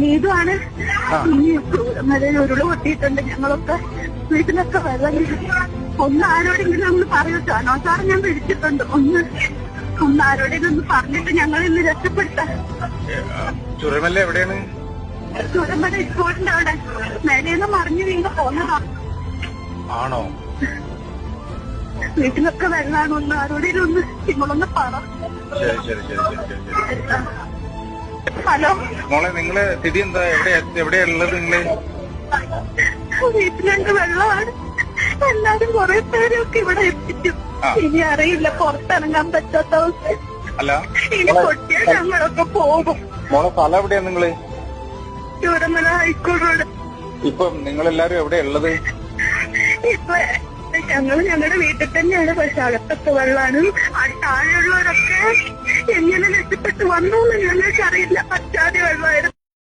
നീതുമാണ് ഉരുൾ പൊട്ടിയിട്ടുണ്ട് ഞങ്ങളൊക്കെ വീട്ടിലൊക്കെ വെള്ളം. ഒന്ന് ആരോടെങ്കിലും നമ്മൾ പറയട്ടോ. സാനോ സാറ് ഞാൻ വിളിച്ചിട്ടുണ്ട്. ഒന്ന് ഒന്ന് ആരോടെങ്കിലും ഒന്ന് പറഞ്ഞിട്ട് ഞങ്ങൾ ഇന്ന് രക്ഷപ്പെടുത്താം. ചുരമല്ല എവിടെയാണ്? ചുരമല ഇപ്പോഴുണ്ട് അവിടെ. മേലേന്ന് മറിഞ്ഞു വീണ് പോന്നതാ. ആണോ? വീട്ടിലൊക്കെ വെള്ളമാണ് ഒന്ന് ആരോടെങ്കിലും ഒന്ന് നിങ്ങളൊന്ന് പറ. ശരി ശരി ശരി ശരി ശരി ഹലോ. മോളെ നിങ്ങൾ സ്ഥിതി എന്താ? എവിടെ എവിടെയാ ഉള്ളത് നിങ്ങൾ? വീട്ടിലുണ്ട് വെള്ളമാണ്. എല്ലാരും കുറെ പേരൊക്കെ ഇവിടെ എത്തിച്ചു. ഇനി അറിയില്ല പുറത്തിറങ്ങാൻ പറ്റാത്ത അവസ്ഥ അല്ല. ഇനി പൊട്ടിയ ഞങ്ങളൊക്കെ പോകും. മോളെ സ്ഥലം എവിടെയാ നിങ്ങൾ? Chooramala high school road. ഇപ്പം നിങ്ങളെല്ലാരും എവിടെ ഉള്ളത് ഇപ്പൊ ഞങ്ങൾ ഞങ്ങളുടെ വീട്ടിൽ തന്നെയാണ് പക്ഷെ അകത്തൊക്കെ വെള്ളമാണ് ആ താഴെയുള്ളവരൊക്കെ വന്നു എന്ന് ഞങ്ങൾക്ക് അറിയില്ല പറ്റാതെ വെള്ളമായിരുന്നു